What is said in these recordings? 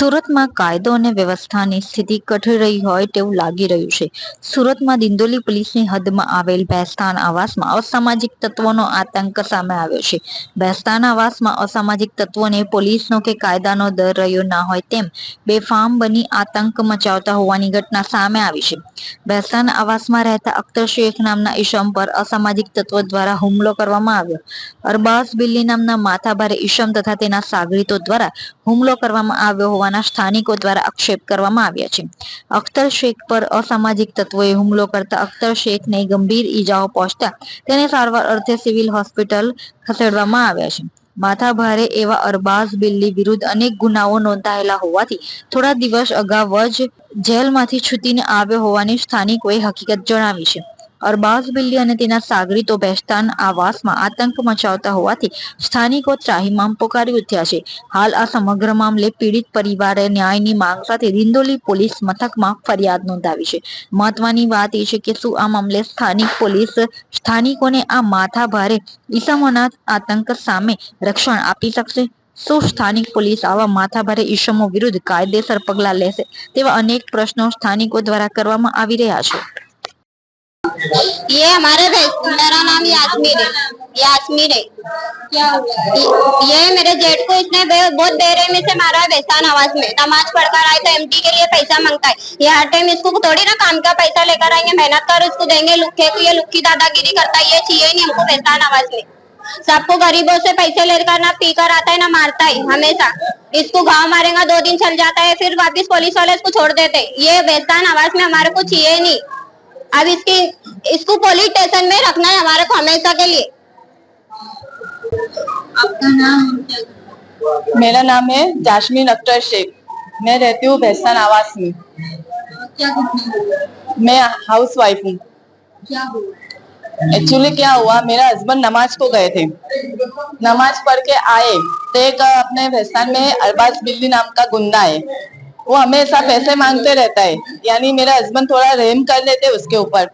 સુરતમાં કાયદો અને વ્યવસ્થાની સ્થિતિ કઠી રહી હોય તેવું લાગી રહ્યું છે. સુરતમાં દિંડોલી પોલીસની હદમાં આવેલ ભેસ્તાન આવાસમાં અસામાજિક તત્વોનો આતંક સામે આવ્યો છે. ભેસ્તાન આવાસમાં અસામાજિક તત્વોને પોલીસનો કે કાયદાનો દર રહ્યો ના હોય તેમ બેફામ બની આતંક મચાવતા હોવાની ઘટના સામે આવી છે. બેસ્તાન આવાસમાં રહેતા અખ્તર શેખ નામના ઈશમ પર અસામાજિક તત્વો દ્વારા હુમલો કરવામાં આવ્યો. અરબાઝ બિલ્લી નામના માથાભારે ઈશમ તથા તેના સાગરીતો દ્વારા હુમલો કરવામાં આવ્યો હોવાના સ્થાનિકો દ્વારા આક્ષેપ કરવામાં આવ્યા છે. અખ્તર શેખ પર અસામાજિક તત્વોએ હુમલો કરતા અખ્તર શેખને ગંભીર ઈજાઓ પહોંચતા તેને સારવાર અર્થે સિવિલ હોસ્પિટલ ખસેડવામાં આવ્યા છે. માથા ભારે એવા અરબાઝ બિલ્લી વિરુદ્ધ અનેક ગુનાઓ નોંધાયેલા હોવાથી થોડા દિવસ અગાઉ જ જેલમાંથી છૂટીને આવ્યો હોવાની સ્થાનિકોએ હકીકત જણાવી છે. અરબાઝ બિલ્લી અને તેના સાગરીતો બેસ્તાન આવાસમાં આતંક મચાવતા હોવાથી સ્થાનિકો ત્રાહિમામ પોકારી ઉઠ્યા છે હાલ આ સમગ્ર મામલે પીડિત પરિવારે ન્યાયની માંગ સાથે દિંડોલી પોલીસ મથકમાં ફરિયાદ નોંધાવી છે। મહત્વની વાત એ છે કે શું આ મામલે સ્થાનિક પોલીસ સ્થાનિકોને આ માથા ભારે ઈસમોના આતંક સામે રક્ષણ આપી શકશે? શું સ્થાનિક પોલીસ આવા માથાભારે ઈસમો વિરુદ્ધ કાયદેસર પગલાં લેશે તેવા અનેક પ્રશ્નો સ્થાનિકો દ્વારા કરવામાં આવી રહ્યા છે। ये हमारे मेरा नाम यास्मीन है। यास्मीन है। ये मेरे जेठ को इसने बहुत बेरहमी से मारा है बेसान आवाज़ में। नमाज़ पढ़कर आए तो एमटी के लिए पैसा माँगता है। ये हर टाइम इसको थोड़ी ना काम का पैसा लेकर आएँगे, मेहनत कर उसको देंगे लुखे को ये लुक्की दादागिरी करता है। ये चाहिए नहीं हमको बेसान आवाज़ में। सबको गरीबों से पैसे लेकर ना पीकर आता है, ना मारता है, हमेशा। इसको गाँव मारेगा, दो दिन चल जाता है, फिर वापस पुलिस वाले इसको छोड़ देते। ये बेसान आवाज़ में हमारे को चाहिए नहीं। अब इसकी इसको पुलिस स्टेशन में रखना है हमारे को हमेशा के लिए। आपका नाम मेरा नाम है जाशमीन अख्तर शेख। मैं रहती हूँ भैसान आवास में। क्या मैं हाउस वाइफ हूँ। क्या एक्चुअली क्या हुआ मेरा हस्बैंड नमाज़ को गए थे। नमाज़ पढ़ के आए तो एक अपने भैसान में अरबाज बिल्ली नाम का गुंडा है। वो हमेशा पैसे मांगते रहता है। यानी मेरा हस्बैंड थोड़ा रहम कर लेते उसके ऊपर।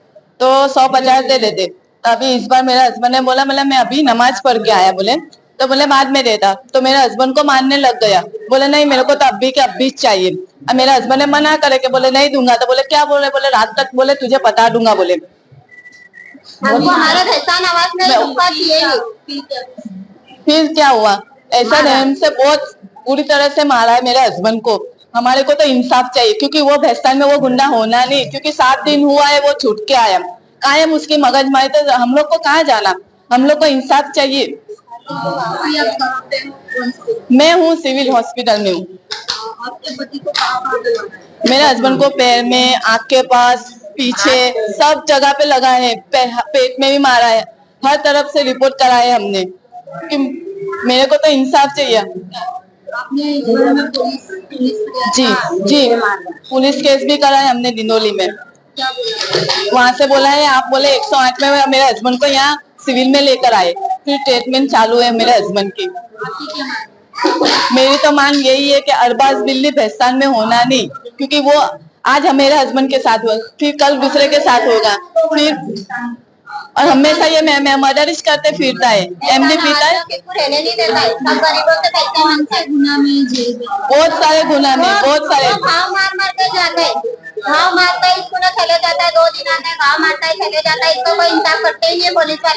तो सौ पचास दे देते। तो अभी इस बार मेरा हस्बैंड ने बोला बोला मैं अभी नमाज़ पढ़ के आया। बोले। तो बोले बाद में देता। तो मेरे हस्बैंड को मानने लग गया। बोले नहीं मेरे को तो अभी के अभी चाहिए। अब मेरे हस्बैंड ने मना करे कि बोले नहीं दूँगा। तो बोले क्या बोले बोले रात तक बोले तुझे बता दूँगा। बोले। हमको हमारे भैसान आवाज़ में रुका चाहिए नहीं फिर क्या हुआ? ऐसा रहम से बहुत पूरी तरह से मारा है मेरे हस्बैंड को। हमारे को तो इंसाफ चाहिए क्योंकि वो भैस्तान में वो गुंडा होना नहीं। क्योंकि सात दिन हुआ है वो छूट के आया। कायम उसकी मगज मारी तो हम लोग को कहाँ जाना? हम लोग को इंसाफ चाहिए। हो मैं हूँ सिविल हॉस्पिटल में हूँ। है मेरे हस्बैंड को पैर में आँख के पास पीछे सब जगह पे लगा है। पे, पेट में भी मारा है। हर तरफ़ से रिपोर्ट कराए हमने। कि मेरे को तो इंसाफ चाहिए। जी जी। पुलिस केस भी करा है हमने दिनोली में। वहाँ से बोला है, आप बोले 108 में मेरे हस्बैंड को यहाँ सिविल में लेकर आए। फिर ट्रीटमेंट चालू है मेरे हस्बैंड की। मेरी तो मांग यही है कि अरबाज बिल्ली भैसान में होना नहीं, क्योंकि वो आज हम मेरे हस्बैंड के साथ हुआ, फिर कल दूसरे के साथ होगा। फिर और हमेशा ये मैं, मैं मदरिश करते फिरता है। एमडी पीता है। है। है बहुत सारे गुना में बहुत सारे। हाँ घाव मार मार के जाते घाव मारता है इसको ना चले जाता है दो दिन आता है घाव मारता है चले जाता है इसको कोई इंसाफ करते ही नहीं है पुलिस वाले।